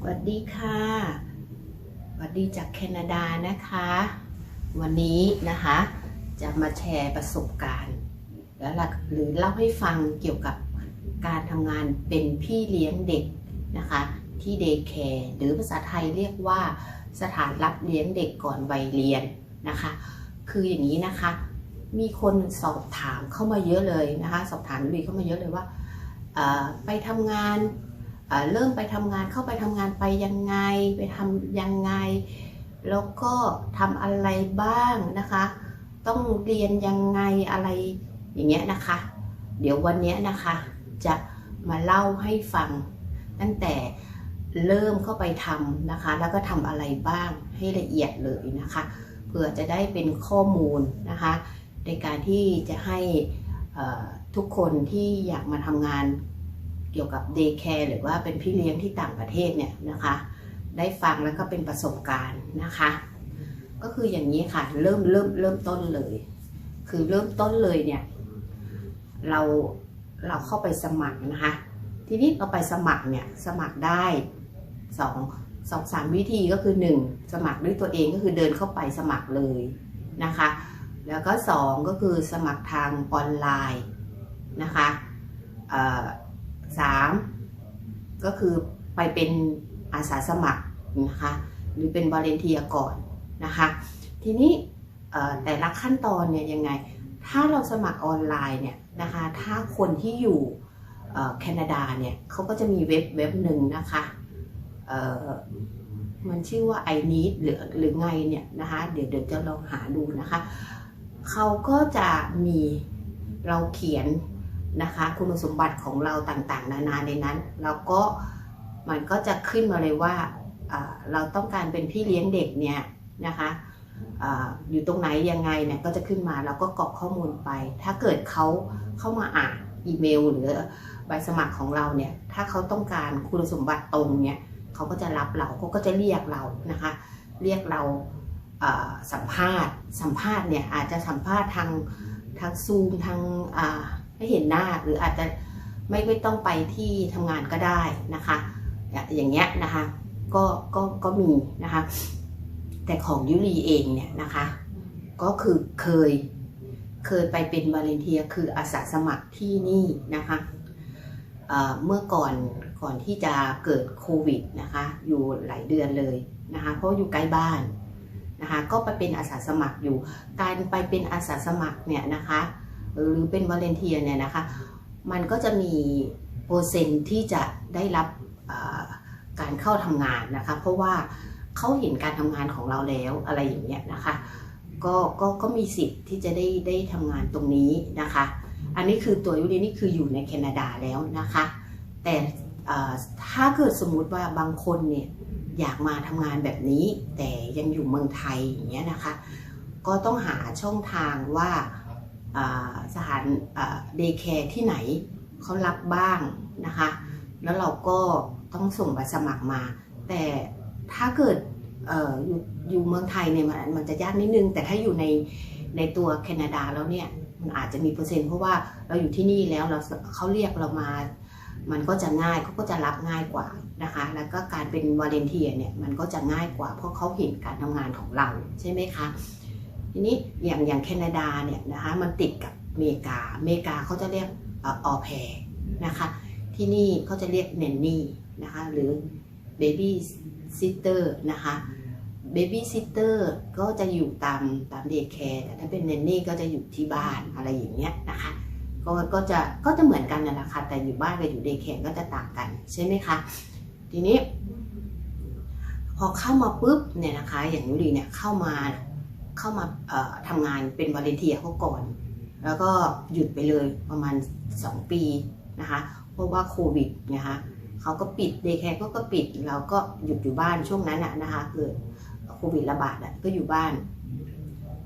สวัสดีค่ะสวัสดีจากแคนาดานะคะ วันนี้นะคะ จะมาแชร์ประสบการณ์ แล้วล่ะหรือเล่าให้ฟังเกี่ยวกับการทำงานเป็นพี่เลี้ยงเด็กนะคะ ที่เดย์แคร์หรือภาษาไทยเรียกว่าสถานรับเลี้ยงเด็กก่อนวัยเรียนนะคะ คืออย่างนี้นะคะ มีคนสอบถามเข้ามาเยอะเลยนะคะ สอบถามลุยเข้ามาเยอะเลยว่าไปทำงาน เริ่มไปทำงานเข้าไปทำงานไปยังไงไปทำยังไง แล้วก็ทำอะไรบ้างนะคะ ต้องเรียนยังไงอะไรอย่างเงี้ยนะคะ เดี๋ยววันเนี้ยนะคะจะมาเล่าให้ฟัง ตั้งแต่เริ่มเข้าไปทำนะคะ แล้วก็ทำอะไรบ้างให้ละเอียดเลยนะคะเพื่อจะได้เป็นข้อมูลนะคะ ในการที่จะให้ทุกคนที่อยากมาทำงาน เกี่ยวกับเดย์แคร์หรือว่าเป็นพี่เลี้ยงที่ต่างประเทศเนี่ยนะคะ ได้ฟังแล้วก็เป็นประสบการณ์นะคะ ก็คืออย่างนี้ค่ะเริ่มเริ่มเริ่มต้นเลย คือเริ่มต้นเลยเนี่ยเราเราเข้าไปสมัครนะคะ ทีนี้เราไปสมัครเนี่ยสมัครได้สองสองสามวิธีก็คือหนึ่งสมัครด้วยตัวเองก็คือเดินเข้าไปสมัครเลยนะคะ แล้วก็สองก็คือสมัครทางออนไลน์นะคะเอ่อ สามก็คือไปเป็นอาสาสมัครนะคะหรือเป็นบริเทียก่อนนะคะ ทีนี้แต่ละขั้นตอนเนี่ยยังไง ถ้าเราสมัครออนไลน์เนี่ยนะคะถ้าคนที่อยู่แคนาดาเนี่ยเขาก็จะมีเว็บเว็บหนึ่งนะคะมันชื่อว่า i need หรือหรือไงเนี่ยนะคะเดี๋ยวเดี๋ยวจะลองหาดูนะคะเขาก็จะมีเราเขียน นะคะคุณสมบัติของเราต่างๆ นานาในนั้น แล้วก็มันก็จะขึ้นมาเลยว่าเราต้องการเป็นพี่เลี้ยงเด็กเนี่ยนะคะอยู่ตรงไหนยังไงเนี่ยก็จะขึ้นมาเราก็กรอกข้อมูลไป ถ้าเกิดเขาเข้ามาอ่านอีเมล หรือใบสมัครของเราเนี่ยถ้าเขาต้องการคุณสมบัติตรงเนี่ยเขาก็จะรับเราเขาก็จะเรียกเรานะคะเรียกเราอ่าสัมภาษณ์ สัมภาษณ์เนี่ยอาจจะสัมภาษณ์ทางทางซูมทาง อ่าให้เห็นหน้าหรืออาจจะไม่ไม่ต้องไปที่ทำงานก็ได้นะคะ อย่างเงี้ยนะคะก็ก็ก็มีนะคะ แต่ของยุรีเองเนี่ยนะคะ ก็คือเคยเคยไปเป็นวาเลนเทียคืออาสาสมัครที่นี่นะคะเอ่อเมื่อก่อนก่อนที่จะเกิดโควิดนะคะ อยู่หลายเดือนเลยนะคะ เพราะอยู่ใกล้บ้านนะคะ ก็ไปเป็นอาสาสมัครอยู่ การไปเป็นอาสาสมัครเนี่ยนะคะ หรือเป็นวาเลนเทียเนี่ยนะคะ มันก็จะมีเปอร์เซ็นที่จะได้รับการเข้าทำงานนะคะ เพราะว่าเขาเห็นการทำงานของเราแล้วอะไรอย่างเงี้ยนะคะก็ก็ก็มีสิทธิ์ที่จะได้ได้ทำงานตรงนี้นะคะ อันนี้คือตัวยุรีนี่คืออยู่ในแคนาดาแล้วนะคะ แต่ถ้าเกิดสมมุติว่าบางคนเนี่ยอยากมาทำงานแบบนี้ แต่ยังอยู่เมืองไทยอย่างเงี้ยนะคะ ก็ต้องหาช่องทางว่า สถานเดย์แคร์ที่ไหนเขารับบ้างนะคะ แล้วเราก็ต้องส่งใบสมัครมา แต่ถ้าเกิดอออยู่อยู่เมืองไทยเนี่ยมันมันจะยากนิดนึง แต่ถ้าอยู่ในในตัวแคนาดาแล้วเนี่ยมันอาจจะมีเปอร์เซ็นต์เพราะว่าเราอยู่ที่นี่แล้วเราเขาเรียกเรามา มันก็จะง่ายเขาก็จะรับง่ายกว่านะคะ แล้วก็การเป็นวาเลนเทียเนี่ยมันก็จะง่ายกว่า เพราะเขาเห็นการทำงานของเราใช่ไหมคะ ทีนี้อย่างอย่างแคนาดาเนี่ยนะคะมันติดกับอเมริกาอเมริกาเขาจะเรียกออแพรนะคะที่นี่เขาจะเรียกเนนนี่นะคะหรือเบบี้ซิสเตอร์นะคะเบบี้ซิสเตอร์ก็จะอยู่ตามตามเดย์แคร์แต่ถ้าเป็นเนนนี่ก็จะอยู่ที่บ้านอะไรอย่างเงี้ยนะคะก็ก็จะก็จะเหมือนกันนั่นแหละค่ะแต่อยู่บ้านกับอยู่เดย์แคร์ก็จะต่างกันใช่ไหมคะทีนี้พอเข้ามาปุ๊บเนี่ยนะคะอย่างนุรีเนี่ยเข้ามา เข้ามาทำงานเป็นวาเลนเทียเขาก่อน แล้วก็หยุดไปเลยประมาณ 2 ปีนะคะเพราะว่าโควิดนะคะเขาก็ปิดเดย์แคร์ก็ก็ปิดเราก็หยุดอยู่บ้านช่วงนั้นนะคะเกิดโควิดระบาดก็อยู่บ้าน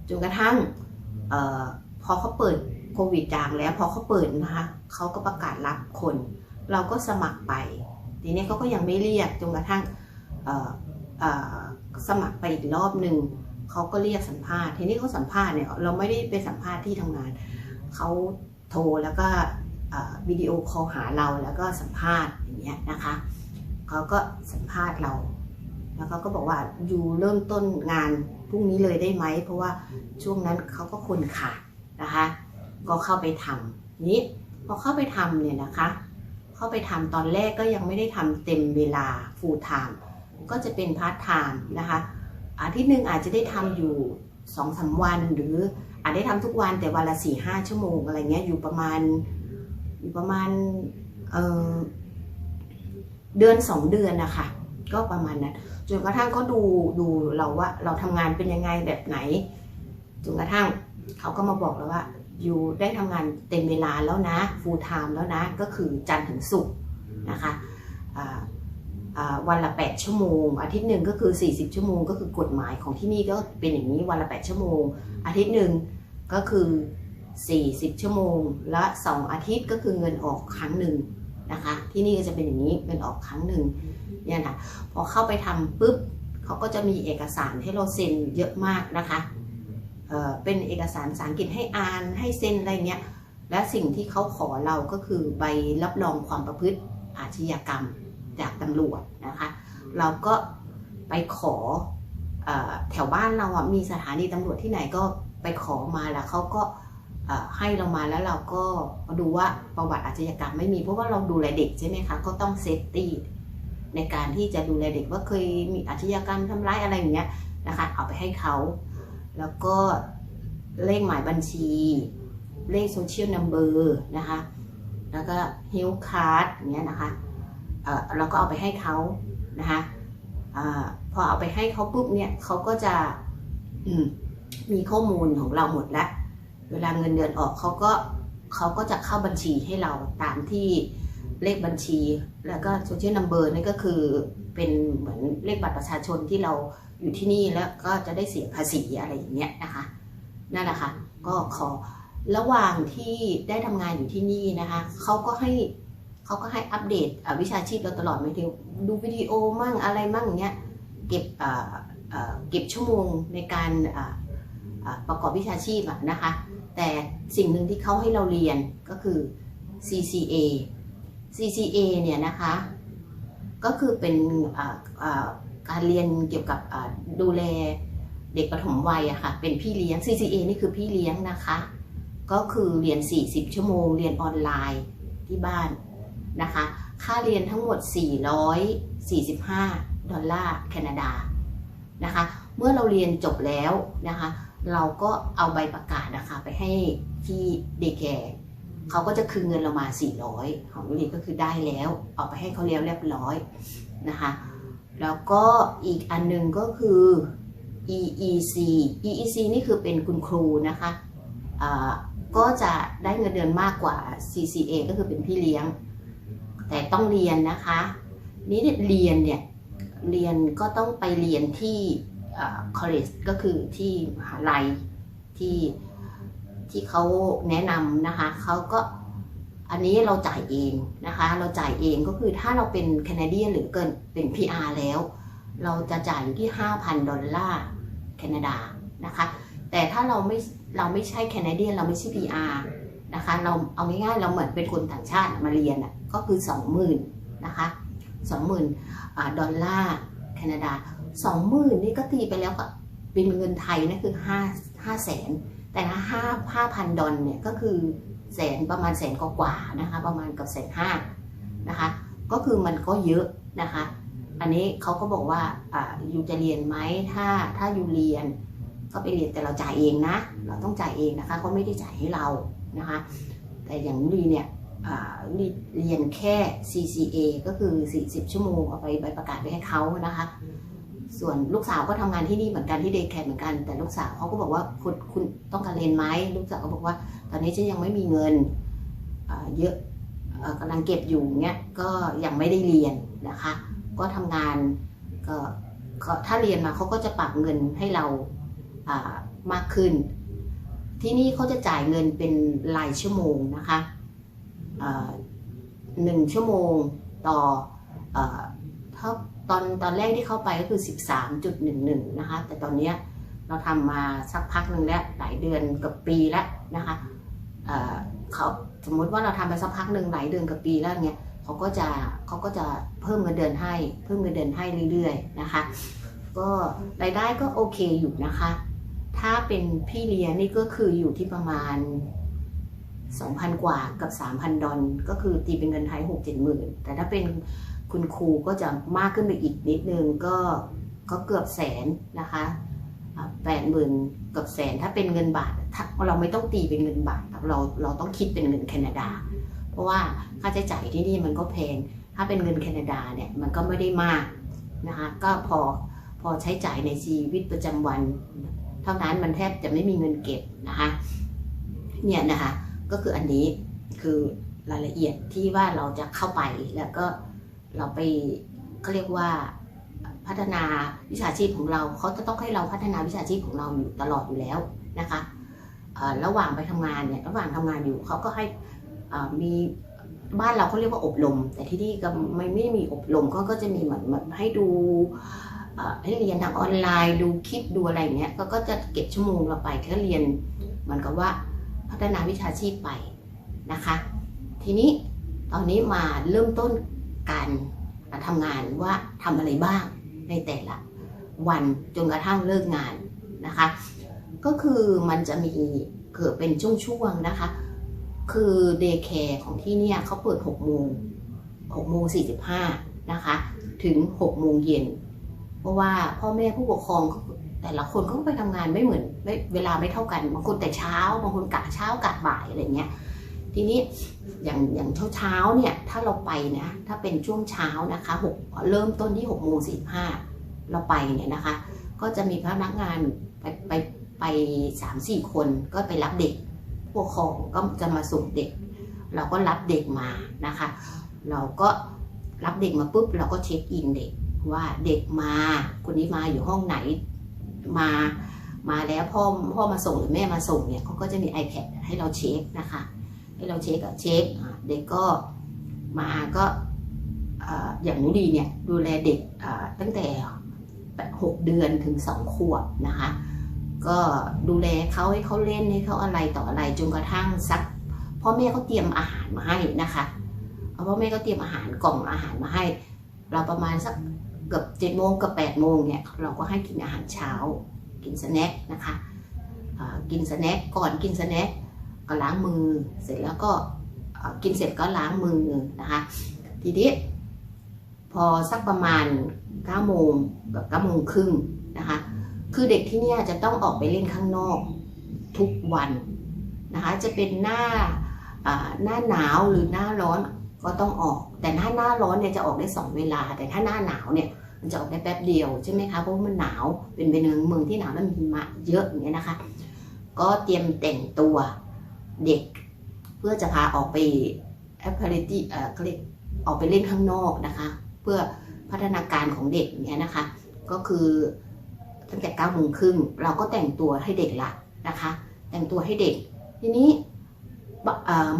จนกระทั่งออพอเขาเปิดโควิดจางแล้วพอเขาเปิดนะคะเขาก็ประกาศรับคน เราก็สมัครไป ทีนี้เขาก็ยังไม่เรียกจนกระทั่งสมัครไปอีกรอบหนึ่ง เขาก็เรียกสัมภาษณ์ทีนี้เขาสัมภาษณ์เนี่ยเราไม่ได้ไปสัมภาษณ์ที่ทำงานเขาโทรแล้วก็วิดีโอคอลหาเราแล้วก็สัมภาษณ์อย่างเงี้ยนะคะเขาก็สัมภาษณ์เรา แล้วเขาก็บอกว่าอยู่เริ่มต้นงานพรุ่งนี้เลยได้ไหมเพราะว่าช่วงนั้นเขาก็คนขาดนะคะ ก็เข้าไปทำนี้พอเข้าไปทำเนี่ยนะคะ เข้าไปทำตอนแรกก็ยังไม่ได้ทำเต็มเวลา full time ก็จะเป็นพาร์ทไทม์นะคะ อาทิตย์หนึ่งอาจจะได้ทำอยู่สองสามวัน หรืออาจได้ทำทุกวันแต่วันละสี่ห้าชั่วโมงอะไรเงี้ยอยู่ประมาณอยู่ประมาณเเดือนสองเดือนนะคะก็ประมาณนั้นจนกระทั่งเขาดูดูเราว่าเราทำงานเป็นยังไงแบบไหนจนกระทั่งเขาก็มาบอกเราว่าอยู่ได้ทำงานเต็มเวลาแล้วนะ full time แล้วนะ ก็คือจันทร์ถึงศุกร์นะคะ วันละ 8 ชั่วโมง อาทิตย์หนึ่งก็คือ 40 ชั่วโมง ก็คือกฎหมายของที่นี่ก็เป็นอย่างนี้วันละ 8 ชั่วโมง อาทิตย์หนึ่งก็คือ 40 ชั่วโมงและ2อาทิตย์ก็คือเงินออกครั้งหนึ่งนะคะ ที่นี่ก็จะเป็นอย่างนี้เงินออกครั้งหนึ่งเนี่ยนะพอเข้าไปทำปุ๊บเขาก็จะมีเอกสารให้เราเซ็นเยอะมากนะคะเเป็นเอกสารภาษาอังกฤษให้อ่านให้เซ็นอะไรเงี้ยและสิ่งที่เขาขอเราก็คือใบรับรองความประพฤติอาชญากรรม จากตำรวจนะคะ เราก็ไปขอเอ่อแถวบ้านเราอะมีสถานีตำรวจที่ไหนก็ไปขอมาแล้วเขาก็เอ่อให้เรามาแล้วเราก็มาดูว่าประวัติอาชญากรรมไม่มีเพราะว่าเราดูแลเด็กใช่ไหมคะก็ต้องเซฟตี้ในการที่จะดูแลเด็กว่าเคยมีอาชญากรรมทำร้ายอะไรอย่างเงี้ยนะคะเอาไปให้เขาแล้วก็เลขหมายบัญชี เลขโซเชียลนัมเบอร์นะคะ แล้วก็เฮลคาร์ดอย่างเงี้ยนะคะ เราก็เอาไปให้เขานะคะอพอเอาไปให้เขาปุ๊บเนี่ยเขาก็จะมมีข้อมูลของเราหมดแล้ว เวลาเงินเดือนออกเขาก็เขาก็จะเข้าบัญชีให้เราตามที่เลขบัญชี แล้วก็โซเชียลนัมเบอร์นี่ก็คือเป็นเหมือนเลขบัตรประชาชนที่เราอยู่ที่นี่แล้วก็จะได้เสียภาษีอะไรอย่างเงี้ยนะคะนั่นแหละค่ะก็ขอระหว่างที่ได้ทำงานอยู่ที่นี่นะคะเขาก็ให้ เขาก็ให้อัปเดตวิชาชีพเราตลอดไม่ถึงดูวิดีโอมั่งอะไรมั่งอย่างเงี้ยเก็บเก็บชั่วโมงในการประกอบวิชาชีพนะคะ แต่สิ่งหนึ่งที่เขาให้เราเรียนก็คือ CCA CCA เนี่ยนะคะ ก็คือเป็นการเรียนเกี่ยวกับดูแลเด็กปฐมวัยอะค่ะ เป็นพี่เลี้ยง CCA นี่คือพี่เลี้ยงนะคะ ก็คือเรียน 40 ชั่วโมง เรียนออนไลน์ที่บ้าน นะคะ ค่าเรียนทั้งหมด 445 ดอลลาร์แคนาดานะคะ เมื่อเราเรียนจบแล้วนะคะ เราก็เอาใบประกาศนะคะไปให้ที่เดแคร์เขาก็จะคืนเงินเรามา 400 ของวิลีก็คือได้แล้วเอาไปให้เขาเรียบเรียบร้อยนะคะ แล้วก็อีกอันหนึงก็คือ EEC EEC นี่คือเป็นคุณครูนะคะก็จะได้เงินเดือนมากกว่า CCA ก็คือเป็นพี่เลี้ยง แต่ต้องเรียนนะคะ นี่เรียนเนี่ยเรียนก็ต้องไปเรียนที่อ่า college ก็คือที่มหาลัยที่ที่เขาแนะนำนะคะเขาก็อันนี้เราจ่ายเองนะคะ เราจ่ายเองก็คือถ้าเราเป็นแคนาเดียนหรือเกินเป็น PR แล้ว เราจะจ่ายอยู่ที่ 5,000 ดอลลาร์แคนาดานะคะ แต่ถ้าเราไม่เราไม่ใช่แคนาเดียนเราไม่ใช่ PR นะคะ เราเอาง่ายๆเราเหมือนเป็นคนต่างชาติมาเรียนอะ ก็คือ 20,000นะคะ20,000อ่าดอลลาร์แคนาดา 20,000นี่ก็ตีไปแล้วก็เป็นเงินไทยนะคือ5 5แสนแต่ถ้าห้าห้าพันดอลเนี่ยก็คือแสนประมาณแสนกว่าๆนะคะประมาณกับแสนห้านะคะก็คือมันก็เยอะนะคะ อันนี้เขาก็บอกว่าอ่าอยู่จะเรียนไหมถ้าถ้าอยู่เรียนก็ไปเรียนแต่เราจ่ายเองนะ เราต้องจ่ายเองนะคะเขาไม่ได้จ่ายให้เรานะคะ แต่อย่างลีเนี่ย เรียนแค่ CCA ก็คือ 40 ชั่วโมงเอาไปใบประกาศไปให้เขานะคะ ส่วนลูกสาวก็ทำงานที่นี่เหมือนกันที่เดย์แคร์เหมือนกัน แต่ลูกสาวเขาก็บอกว่าคุณคุณต้องการเรียนไหมลูกสาวก็บอกว่า ตอนนี้ฉันยังไม่มีเงินเยอะเอ่อกำลังเก็บอยู่เงี้ยก็ยังไม่ได้เรียนนะคะ ก็ทำงานก็ถ้าเรียนมาเขาก็จะปรับเงินให้เรามากขึ้น ที่นี่เขาจะจ่ายเงินเป็นรายชั่วโมงนะคะ หนึ่งชั่วโมงต่อเอ่อเท่าตอนตอนแรกที่เข้าไปก็คือ 13.11 นะคะ แต่ตอนเนี้ยเราทำมาสักพักหนึ่งแล้วหลายเดือนกับปีแล้วนะคะเขาสมมุติว่าเราทำไปสักพักหนึ่งหลายเดือนกับปีแล้วเงี้ยเขาก็จะเขาก็จะเพิ่มเงินเดือนให้ เพิ่มเงินเดือนให้เรื่อยๆนะคะ ก็รายได้ก็โอเคอยู่นะคะ ถ้าเป็นพี่เลี้ยงนี่ก็คืออยู่ที่ประมาณ 2,000 กว่ากับ 3,000 ดอลก็คือตีเป็นเงินไทย 6 7หมื่นแต่ถ้าเป็นคุณครูก็จะมากขึ้นไปอีกนิดนึงก็ก็เกือบแสนนะคะแปดหมื่นกือบแสนถ้าเป็นเงินบาทเราไม่ต้องตีเป็นเงินบาทเราเราต้องคิดเป็นเงินแคนาดา เพราะว่าค่าใช้จ่ายที่นี่มันก็แพงถ้าเป็นเงินแคนาดาเนี่ยมันก็ไม่ได้มากนะคะก็พอพอใช้จ่ายในชีวิตประจำวัน เท่านั้นมันแทบจะไม่มีเงินเก็บนะคะเนี่ยนะคะ ก็คืออันนี้คือรายละเอียดที่ว่าเราจะเข้าไปแล้วก็เราไปเขาเรียกว่าพัฒนาวิชาชีพของเราเขาจะต้องให้เราพัฒนาวิชาชีพของเราอยู่ตลอดอยู่แล้วนะคะระหว่างไปทำงานเนี่ยระหว่างทำงานอยู่เขาก็ให้มีบ้านเราเขาเรียกว่าอบรม แต่ที่นี่ก็ไม่ไม่มีอบรมก็ก็จะมีเหมือนเหมือนให้ดูให้เรียนทางออนไลน์ดูคลิปดูอะไรเงี้ยก็ก็จะเก็บชั่วโมงเราไปแค่เรียนเหมือนกับว่า พัฒนาวิชาชีพไปนะคะ ทีนี้ตอนนี้มาเริ่มต้นการทำงานว่าทำอะไรบ้างในแต่ละวันจนกระทั่งเลิกงานนะคะ ก็คือมันจะมีเกิดเป็นช่วงๆนะคะ คือเดย์แคร์ของที่เนี่ยเขาเปิด6โมง6โมง45นะคะ ถึง6โมงเย็น เพราะว่าพ่อแม่ผู้ปกครอง แต่ละคนก็ไปทำงานไม่เหมือนเวลาไม่เท่ากันบางคนแต่เช้าบางคนกะเช้ากะบ่ายอะไรเงี้ยทีนี้อย่างอย่างเช้าเช้าเนี่ยถ้าเราไปนะถ้าเป็นช่วงเช้านะคะหกเริ่มต้นที่6กโมงสี่ห้าเราไปเนี่ยนะคะ ก็จะมีพนักงานไปไปไปสามสี่คนก็ไปรับเด็กพวกของก็จะมาส่งเด็ก เราก็รับเด็กมานะคะ เราก็รับเด็กมาปุ๊บเราก็เช็คอินเด็กว่าเด็กมาคนนี้มาอยู่ห้องไหน มามาแล้วพ่อพ่อมาส่งหรือแม่มาส่งเนี่ยเขาก็จะมี iPad ให้เราเช็คนะคะ ให้เราเช็คเช็คเด็กก็มาก็อย่างนูดีเนี่ยดูแลเด็กตั้งแต่หกเดือนถึงสองขวบนะคะ ก็ดูแลเขาให้เขาเล่นให้เขาอะไรต่ออะไรจนกระทั่งสักพ่อแม่เขาเตรียมอาหารมาให้นะคะพ่อแม่ก็เตรียมอาหารกล่องอาหารมาให้ เราประมาณสัก เกือบเจ็ดโมงกับแปดโมงเนี่ยเราก็ให้กินอาหารเช้า กินสแน็คนะคะกินสแน็คก่อนกินสแน็คก็ล้างมือ เสร็จแล้วก็กินเสร็จก็ล้างมือนะคะ ทีนี้พอสักประมาณ9โมงกับ9โมงครึ่งนะคะ คือเด็กที่นี่จะต้องออกไปเล่นข้างนอกทุกวันนะคะ จะเป็นหน้าหน้าหนาวหรือหน้าร้อน ก็ต้องออก แต่ถ้าหน้าร้อนเนี่ยจะออกได้ 2 เวลา แต่ถ้าหน้าหนาวเนี่ยมันจะออกได้แป๊บเดียวใช่ไหมคะเพราะมันหนาวเป็นเป็นเมืองที่หนาวแล้วมีหิมะเยอะอย่างเงี้ยนะคะ ก็เตรียมแต่งตัวเด็ก เพื่อจะพาออกไปแอปเปิลตี้เอ่อเขาเรียกออกไปเล่นข้างนอกนะคะ เพื่อพัฒนาการของเด็กเนี้ยนะคะ ก็คือตั้งแต่เก้าโมงครึ่งเราก็แต่งตัวให้เด็กละนะคะ แต่งตัวให้เด็ก ทีนี้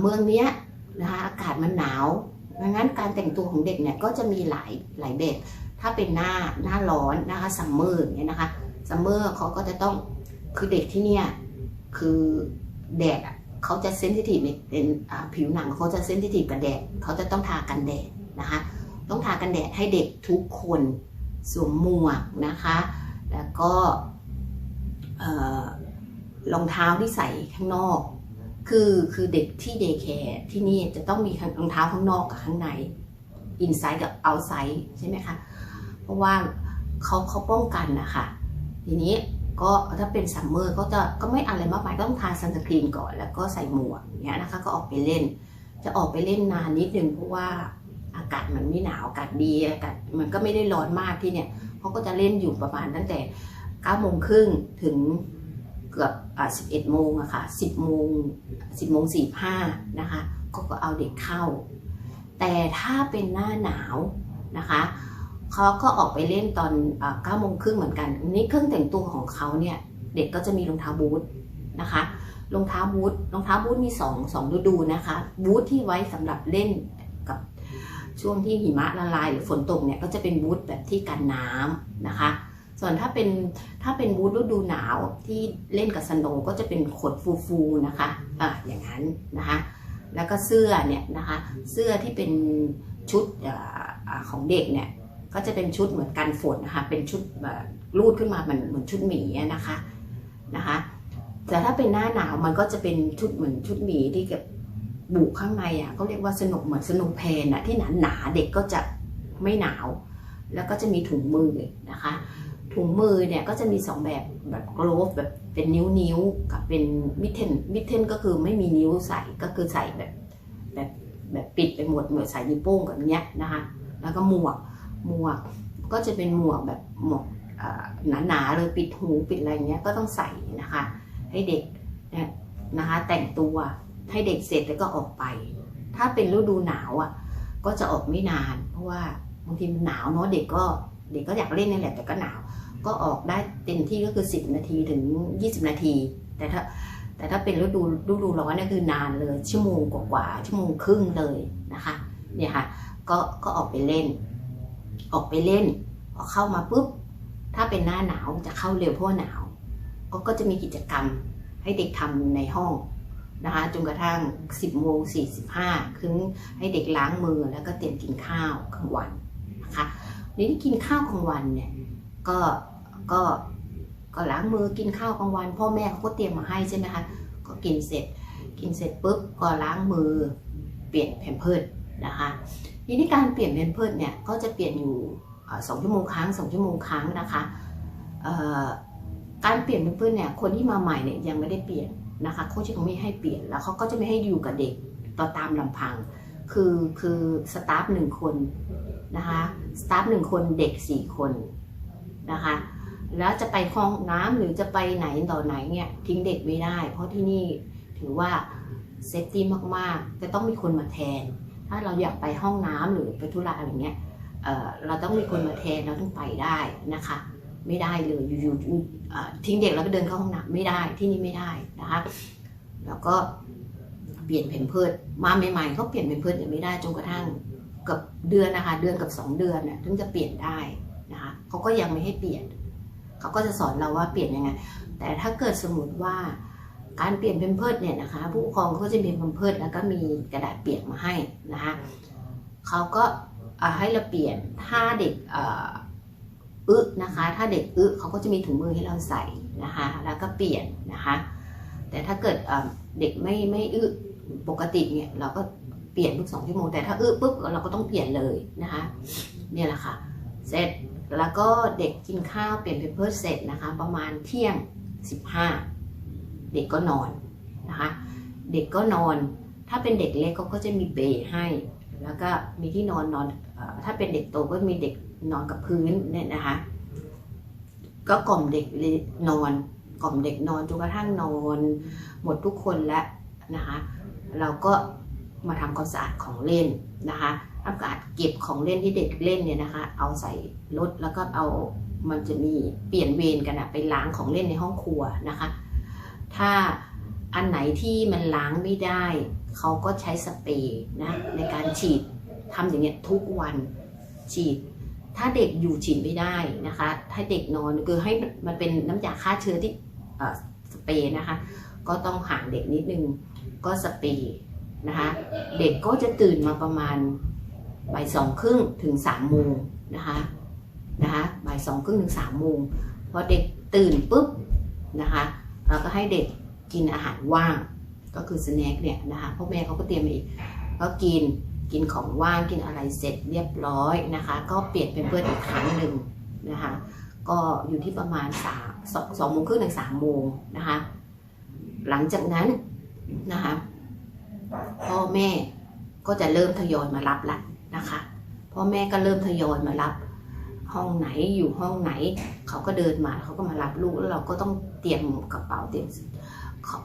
เมืองเนี้ย นะคะอากาศมันหนาวดังนั้นการแต่งตัวของเด็กเนี่ยก็จะมีหลายหลายแบบถ้าเป็นหน้าหน้าร้อนนะคะซัมเมอร์เนี่ยนะคะซัมเมอร์เขาก็จะต้องคือเด็กที่เนี่ยคือแดดเขาจะเซนซิทีฟเป็นผิวหนังเขาจะเซนซิทีฟกับแดดเขาจะต้องทากันแดดนะคะ ต้องทากันแดดให้เด็กทุกคนสวมหมวกนะคะ แล้วก็รองเท้าที่ใส่ข้างนอก คือคือเด็กที่เดย์แคร์ที่นี่จะต้องมีรองเท้าข้างนอกกับข้างในอินไซด์กับเอาไซด์ใช่ไหมคะเพราะว่าเขาเขาป้องกันนะคะทีนี้ก็ถ้าเป็นซัมเมอร์ก็จะก็ไม่อะไรมากมายต้องทาซันสกรีนก่อนแล้วก็ใส่หมวกเนี้ยนะคะก็ออกไปเล่น จะออกไปเล่นนานนิดนึงเพราะว่าอากาศมันไม่หนาวอากาศดีอากาศมันก็ไม่ได้ร้อนมากที่เนี่ยเขาก็จะเล่นอยู่ประมาณตั้งแต่9โมงครึ่งถึง เกือบ11โมงอะค่ะ10โมง10โมง45นะคะก็ก็เอาเด็กเข้า แต่ถ้าเป็นหน้าหนาวนะคะเขาก็ออกไปเล่นตอนเก้าโมงครึ่งเหมือนกันนี่เครื่องแต่งตัวของเขาเนี่ยเด็กก็จะมีรองเท้าบูทนะคะรองเท้าบูทรองเท้าบูทมี2งสองฤดูนะคะบูทที่ไว้สำหรับเล่นกับช่วงที่หิมะละลายหรือฝนตกเนี่ยก็จะเป็นบูทแบบที่กันน้ำนะคะ ส่วนถ้าเป็นถ้าเป็นบูทฤดูหนาวที่เล่นกับสโนก็จะเป็นขดฟูๆนะคะอะอย่างนั้นนะคะแล้วก็เสื้อเนี่ยนะคะเสื้อที่เป็นชุดอ่ออ่าของเด็กเนี่ยก็จะเป็นชุดเหมือนกันฝนนะคะเป็นชุดแบบรูดขึ้นมาเหมือนเหมือนชุดหมีนะคะนะคะแต่ถ้าเป็นหน้าหนาวมันก็จะเป็นชุดเหมือนชุดหมีที่กับบุข้างในอะเขาเรียกว่าสนุกเหมือนสนุกเพนอะที่หนาหนาเด็กก็จะไม่หนาว แล้วก็จะมีถุงมือนะคะ ถุงมือเนี่ยก็จะมีสองแบบแบบโกลฟแบบเป็นนิ้วนิ้วๆกับเป็นมิเทนมิเทนก็คือไม่มีนิ้วใส่ก็คือใส่แบบแบบแบบปิดไปหมดเหมือนใส่นิ้วโป้งกับเนี้ยนะคะแล้วก็หมวกหมวกก็จะเป็นหมวกแบบหมวกหนาๆเลยปิดหูปิดอะไรเงี้ยก็ต้องใส่นะคะ ให้เด็กเนี่ยนะคะแต่งตัวให้เด็กเสร็จแล้วก็ออกไป ถ้าเป็นฤดูหนาวอะก็จะออกไม่นาน เพราะว่าบางทีมันหนาวเนาะเด็กก็เด็กก็อยากเล่นนี่แหละแต่ก็หนาว ก็ออกได้เต็มที่ก็คือ 10 นาทีถึง 20 นาที แต่ถ้าแต่ถ้าเป็นฤดูฤดูร้อนเนี่ยคือนานเลย ชั่วโมงกว่าๆชั่วโมงครึ่งเลยนะคะเนี่ยค่ะก็ก็ออกไปเล่น ออกไปเล่นพอเข้ามาปุ๊บถ้าเป็นหน้าหนาวจะเข้าเร็วเพราะว่าหนาว ก็ก็จะมีกิจกรรมให้เด็กทำในห้องนะคะจนกระทั่ง 10โมง45คือให้เด็กล้างมือแล้วก็เตรียมกินข้าวกลางวันนะคะนี่กินข้าวกลางวันเนี่ยก็ ก็ก็ล้างมือกินข้าวกลางวัน พ่อแม่เขาก็เตรียมมาให้ใช่ไหมคะก็กินเสร็จ กินเสร็จปุ๊บก็ล้างมือเปลี่ยนแผ่นเพิดนะคะทีนี้การเปลี่ยนแผ่นเพิดเนี่ยก็จะเปลี่ยนอยู่สองชั่วโมงครั้งสองชั่วโมงครั้งนะคะการเปลี่ยนแผ่นเพิดเนี่ยคนที่มาใหม่เนี่ยยังไม่ได้เปลี่ยนนะคะโค้ชเขาไม่ให้เปลี่ยนแล้วเขาก็จะไม่ให้อยู่กับเด็กต่อตามลำพัง คือคือสตาฟหนึ่งคนนะคะสตาฟหนึ่งคนเด็กสี่คนนะคะ แล้วจะไปห้องน้ำหรือจะไปไหนต่อไหนเนี่ยทิ้งเด็กไม่ได้ เพราะที่นี่ถือว่าเซฟตี้มากๆ จะต้องมีคนมาแทน ถ้าเราอยากไปห้องน้ำหรือไปธุระอะไรเงี้ยเเราต้องมีคนมาแทนเราต้องไปได้นะคะ ไม่ได้เลยอยู่ๆเอ่ทิ้งเด็กแล้วก็เดินเข้าห้องน้ำไม่ได้ที่นี่ไม่ได้นะคะแล้วก็เปลี่ยนเพมเพิร์ดมาใหม่ๆเขาเปลี่ยนเพมเพิร์ดยังไม่ได้จนกระทั่งเกับเดือนนะคะ เดือนกับสองเดือนน่ะถึงจะเปลี่ยนได้นะคะเขาก็ยังไม่ให้เปลี่ยน เขาก็จะสอนเราว่าเปลี่ยนยังไง แต่ถ้าเกิดสมมติว่าการเปลี่ยนเพมเพิร์ดเนี่ยนะคะ ผู้ปกครองเขาจะมีเพมเพิร์ดแล้วก็มีกระดาษเปียกมาให้นะคะเขาก็ให้เราเปลี่ยนถ้าเด็กอึนะคะ ถ้าเด็กอึเขาก็จะมีถุงมือให้เราใส่นะคะ แล้วก็เปลี่ยนนะคะ แต่ถ้าเกิดเอ่อเด็กไม่ไม่อึปกติเนี่ยเราก็เปลี่ยนทุกสองชั่วโมงแต่ถ้าอึปุ๊บเราก็ต้องเปลี่ยนเลยนะคะ เนี่ยแหละค่ะ เสร็จ แล้วก็เด็กกินข้าวเปลี่ยนเพเพิร์เสร็จนะคะ ประมาณเที่ยง 15 เด็กก็นอนนะคะ เด็กก็นอน ถ้าเป็นเด็กเล็กเขาก็จะมีเบย์ให้ แล้วก็มีที่นอนนอนถ้าเป็นเด็กโตก็มีเด็กนอนกับพื้นเนี่ยนะคะ ก็กล่อมเด็กนอนกล่อมเด็กนอนจนกระทั่งนอนหมดทุกคนแล้วนะคะ เราก็มาทำความสะอาดของเล่นนะคะ ทำความสะอาดเก็บของเล่นที่เด็กเล่นเนี่ยนะคะ เอาใส่รถแล้วก็เอามันจะมีเปลี่ยนเวรกันอะไปล้างของเล่นในห้องครัวนะคะ ถ้าอันไหนที่มันล้างไม่ได้ เขาก็ใช้สเปรย์นะในการฉีดทำอย่างเงี้ยทุกวันฉีด ถ้าเด็กอยู่ฉีดไม่ได้นะคะ ถ้าเด็กนอนคือให้มันเป็นน้ำยาฆ่าเชื้อที่สเปรย์นะคะ ก็ต้องห่างเด็กนิดนึงก็สเปรย์นะคะ เด็กก็จะตื่นมาประมาณ บ่ายสองครึ่งถึงสามโมงนะคะนะคะบ่ายสองครึ่งถึงสามโมงพอเด็กตื่นปุ๊บนะคะเราก็ให้เด็กกินอาหารว่าง ก็คือสแน็คเนี่ยนะคะพ่อแม่เขาก็เตรียมมาอีกก็กินกินของว่างกินอะไรเสร็จเรียบร้อยนะคะ ก็เปลี่ยนเป็นเพื่อนอีกครั้งหนึ่งนะคะก็อยู่ที่ประมาณสามสองสองโมงครึ่งถึงสามโมงนะคะหลังจากนั้นนะคะพ่อแม่ก็จะเริ่มทยอยมารับละนะคะ พ่อแม่ก็เริ่มทยอยมารับ ห้องไหนอยู่ห้องไหน เขาก็เดินมาเขาก็มารับลูกแล้วเราก็ต้องเตรียมกระเป๋าเตรียม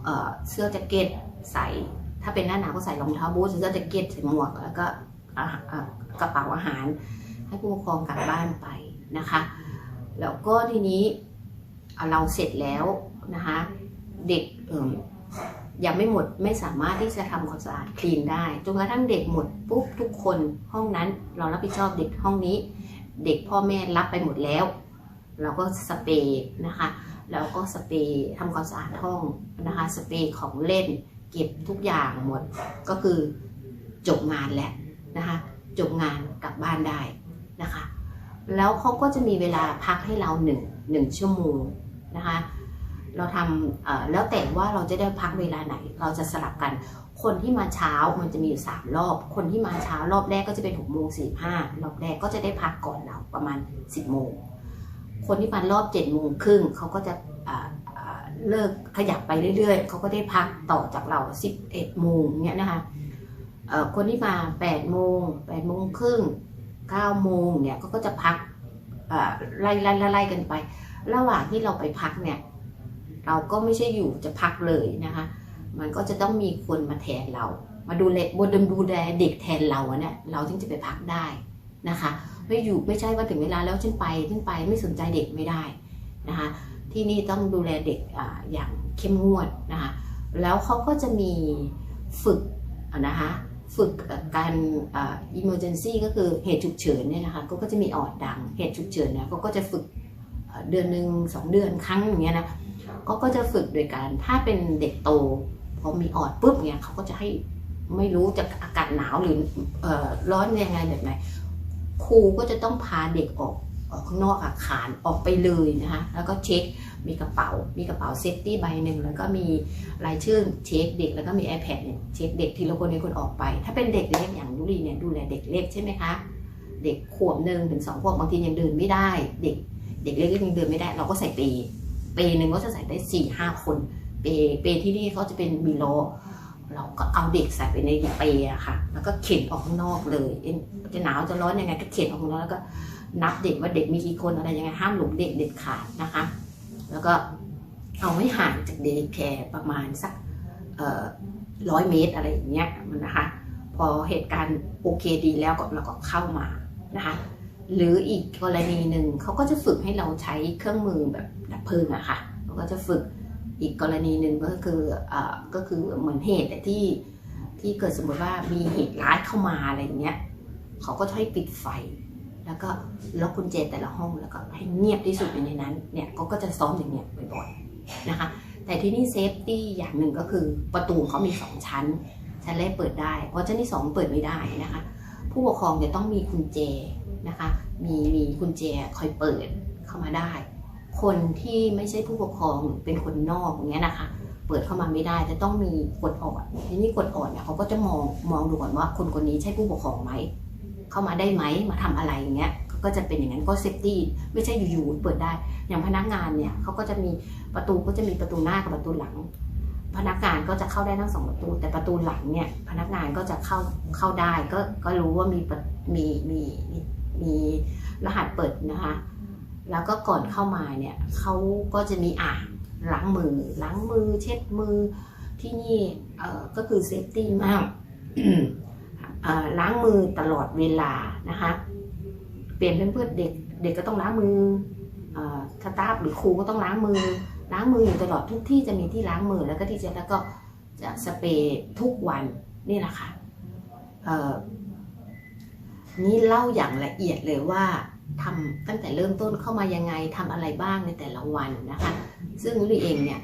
เเสื้อแจ็คเก็ตใส่ ถ้าเป็นหน้าหนาวก็ใส่รองเท้าบูทเสื้อแจ็คเก็ตใส่หมวกแล้วก็กระเป๋าอาหาร ให้ผู้ปกครองกลับบ้านไปนะคะแล้วก็ทีนี้เอาเราเสร็จแล้วนะคะเด็กเอ่ม ยังไม่หมดไม่สามารถที่จะทำความสะอาดคลีนได้จนกระทั่งเด็กหมดปุ๊บทุกคนห้องนั้นเรารับผิดชอบเด็กห้องนี้ เด็กพ่อแม่รับไปหมดแล้ว เราก็สเปรย์นะคะแล้วก็สเปรย์ทำความสะอาดห้องนะคะสเปรย์ของเล่น เก็บทุกอย่างหมด ก็คือจบงานแล้วนะคะจบงานกลับบ้านได้นะคะ แล้วเขาก็จะมีเวลาพักให้เราหนึ่งหนึ่งชั่วโมงนะคะ เราทำแล้วแต่ว่าเราจะได้พักเวลาไหน เราจะสลับกัน คนที่มาเช้ามันจะมีอยู่สามรอบ คนที่มาเช้ารอบแรกก็จะเป็นหกโมงสี่ห้ารอบแรกก็จะได้พักก่อนเราประมาณสิบโมง คนที่มารอบเจ็ดโมงครึ่งเขาก็จะเลิกขยับไปเรื่อยๆ เขาก็ได้พักต่อจากเราสิบเอ็ดโมงเนี้ยนะคะคนที่มาแปดโมงแปดโมงครึ่งเก้าโมงเนี่ยเขาก็จะพักไล่ไล่ไล่ไล่กันไป ระหว่างที่เราไปพักเนี่ย เราก็ไม่ใช่อยู่จะพักเลยนะคะ มันก็จะต้องมีคนมาแทนเรา มาดูแลบนดูแลเด็กแทนเราเนี่ยเราถึงจะไปพักได้นะคะ ไม่อยู่ไม่ใช่ว่าถึงเวลาแล้วฉันไปฉันไปไม่สนใจเด็กไม่ได้นะคะ ที่นี่ต้องดูแลเด็กออย่างเข้มงวดนะคะ แล้วเขาก็จะมีฝึกนะคะฝึกการอ่า emergency ก็คือเหตุฉุกเฉินเนี่ยนะคะเขาก็จะมีออดดังเหตุฉุกเฉินเนี่ยเขาก็จะฝึกเดือนหนึ่งสองเดือนครั้งอย่างเงี้ยนะ ก็ก็จะฝึกโดยการ ถ้าเป็นเด็กโตพอมีออดปุ๊บเนี่ยเขาก็จะให้ไม่รู้จะอากาศหนาวหรือเอ่อร้อนยังไงแบบไหนครูก็จะต้องพาเด็กออกออกข้างนอกอาคารออกไปเลยนะคะแล้วก็เช็คมีกระเป๋า มีกระเป๋าเซฟตี้ใบหนึ่งแล้วก็มีรายชื่อเช็คเด็กแล้วก็มี iPad เนี่ยเช็คเด็กทีละคนในคนออกไป ถ้าเป็นเด็กเล็กอย่างนุรีเนี่ยดูแลเด็กเล็กใช่ไหมคะเด็กขวบหนึ่งถึงสองขวบบางทียังเดินไม่ได้ เด็กเด็กเล็กยังเดินไม่ได้ เราก็ใส่ปี เปหนึ่งก็จะใส่ได้สี่ห้าคนเปเปที่นี่เขาจะเป็นมีโลเราก็เอาเด็กใส่ไปในเปอะค่ะ แล้วก็เข็นออกข้างนอกเลยจะหนาวจะร้อนยังไงก็เข็นออกข้างนอกแล้วก็นับเด็กว่าเด็กมีกี่คนอะไรยังไงห้ามหลงเด็กเด็ดขาดนะคะ แล้วก็เอาไม่ห่างจากเด็กแคร์ประมาณสักร้อยเมตรอะไรอย่างเงี้ยมันนะคะ พอเหตุการณ์โอเคดีแล้วก็เราก็เข้ามานะคะ หรืออีกกรณีหนึ่งเขาก็จะฝึกให้เราใช้เครื่องมือแบบดับเพลิงอะค่ะเขาก็จะฝึกอีกกรณีหนึ่งก็คืออ่อก็คือเหมือนเหตุที่ที่เกิดสมมติว่ามีเหตุร้ายเข้ามาอะไรอย่างเงี้ยเขาก็จะให้ปิดไฟ แล้วก็ล็อกกุญแจแต่ละห้องแล้วก็ให้เงียบที่สุดอยู่ในนั้นเนี่ยก็จะซ้อมอย่างเงี้ยบ่อยๆนะคะ แต่ที่นี่เซฟตี้อย่างหนึ่งก็คือประตูเขามีสองชั้น ชั้นแรกเปิดได้ เพราะชั้นที่สองเปิดไม่ได้นะคะ ผู้ปกครองจะต้องมีกุญแจ นะคะ มีมีกุญแจคอยเปิดเข้ามาได้ คนที่ไม่ใช่ผู้ปกครองเป็นคนนอกอย่างเงี้ยนะคะ เปิดเข้ามาไม่ได้จะต้องมีกดอ่อนทีนี้กดอ่อนเนี่ยเขาก็จะมองมองดูก่อนว่าคนคนนี้ใช่ผู้ปกครองไหมเข้ามาได้ไหมมาทำอะไรอย่างเงี้ยก็จะเป็นอย่างนั้นก็เซฟตี้ไม่ใช่อยู่ๆเปิดได้ อย่างพนักงานเนี่ยเขาก็จะมีประตูก็จะมีประตูหน้ากับประตูหลัง พนักงานก็จะเข้าได้ทั้งสองประตู แต่ประตูหลังเนี่ยพนักงานก็จะเข้าเข้าได้ก็ก็รู้ว่ามีมีมี มีมีรหัสเปิดนะคะ แล้วก็ก่อนเข้ามาเนี่ยเขาก็จะมีอ่างล้างมือล้างมือเช็ดมือที่นี่เอ่อก็คือเซฟตี้มากเอ่อล้างมือตลอดเวลานะคะเปลี่ยนเป็นเพื่อนเด็กเด็กก็ต้องล้างมือเอ่อสตาฟหรือครูก็ต้องล้างมือ ล้างมืออยู่ตลอดทุกที่จะมีที่ล้างมือแล้วก็ที่จะแล้วก็จะสเปรย์ทุกวันนี่แหละค่ะเอ่อ นี่เล่าอย่างละเอียดเลยว่าทำตั้งแต่เริ่มต้นเข้ามายังไงทำอะไรบ้างในแต่ละวันนะคะ ซึ่งลุยเองเนี่ย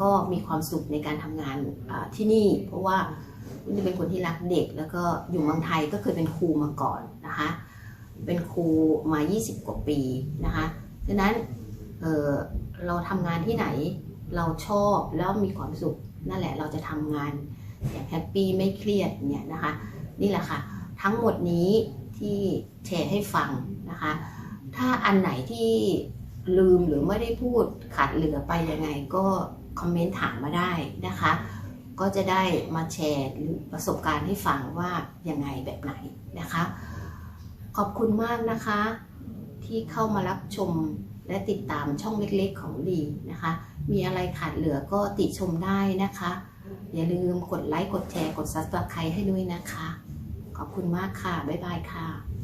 ก็มีความสุขในการทำงานที่นี่ เพราะว่าลุยเป็นคนที่รักเด็ก แล้วก็อยู่เมืองไทยก็เคยเป็นครูมาก่อนนะคะ เป็นครูมา 20 กว่าปีนะคะฉะนั้นเเราทำงานที่ไหนเราชอบแล้วมีความสุขนั่นแหละเราจะทำงานอย่างแฮปปี้ไม่เครียดเนี่ยนะคะ นี่แหละค่ะ ทั้งหมดนี้ ที่แชร์ให้ฟังนะคะ ถ้าอันไหนที่ลืมหรือไม่ได้พูดขาดเหลือไปยังไงก็คอมเมนต์ถามมาได้นะคะ ก็จะได้มาแชร์หรือประสบการณ์ให้ฟังว่ายังไงแบบไหนนะคะ ขอบคุณมากนะคะ ที่เข้ามารับชมและติดตามช่องเล็กๆของลีนะคะ มีอะไรขาดเหลือก็ติชมได้นะคะ อย่าลืมกดไลค์ กดแชร์ กด subscribe ให้ด้วยนะคะ ขอบคุณมากค่ะ บ๊ายบายค่ะ